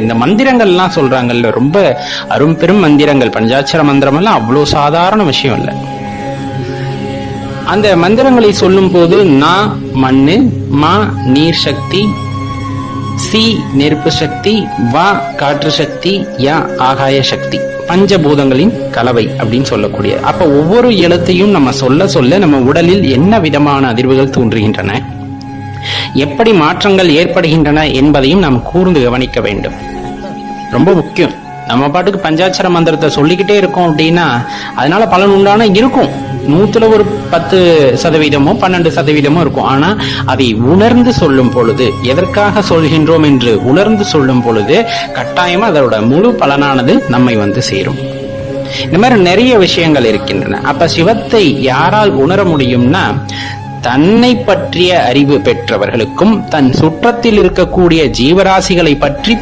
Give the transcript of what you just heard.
மந்திரங்கள் இந்த மந்திரங்கள்லாம் சொல்றாங்கல்ல ரொம்ப அரும் பெரும் மந்திரங்கள். பஞ்சாட்சர மந்திரம் எல்லாம் அவ்வளவு சாதாரண விஷயம் இல்லை. அந்த மந்திரங்களை சொல்லும் போது நா மண்ணு மா நீர் சக்தி சி நெருப்பு சக்தி வா காற்று சக்தி யா ஆகாய சக்தி. பஞ்சபூதங்களின் கலவை அப்படின்னு சொல்லக்கூடிய. அப்ப ஒவ்வொரு எழுத்தையும் நம்ம சொல்ல சொல்ல நம்ம உடலில் என்ன விதமான அதிர்வுகள் தோன்றுகின்றன? எப்படி மாற்றங்கள் ஏற்படுகின்றன என்பதையும் நாம் கூர்ந்து கவனிக்க வேண்டும். ரொம்ப முக்கியம். நம்ம பாட்டுக்கு பஞ்சாட்சர மந்திரத்தை சொல்லிக்கிட்டே இருக்கோம் அப்படின்னா அதனால பலன் உண்டான இருக்கும். நூத்துல ஒரு பத்து சதவீதமோ பன்னெண்டு சதவீதமோ இருக்கும். ஆனா அதை உணர்ந்து சொல்லும் பொழுது எதற்காக சொல்கின்றோம் என்று உணர்ந்து சொல்லும் பொழுது கட்டாயமா அதோட முழு பலனானது நம்மை வந்து சேரும். இந்த மாதிரி நிறைய விஷயங்கள் இருக்கின்றன. அப்ப சிவத்தை யாரால் உணர முடியும்னா தன்னை பற்றிய அறிவு பெற்றவர்களுக்கும் தன் சுற்றத்தில் இருக்கக்கூடிய ஜீவராசிகளை பற்றி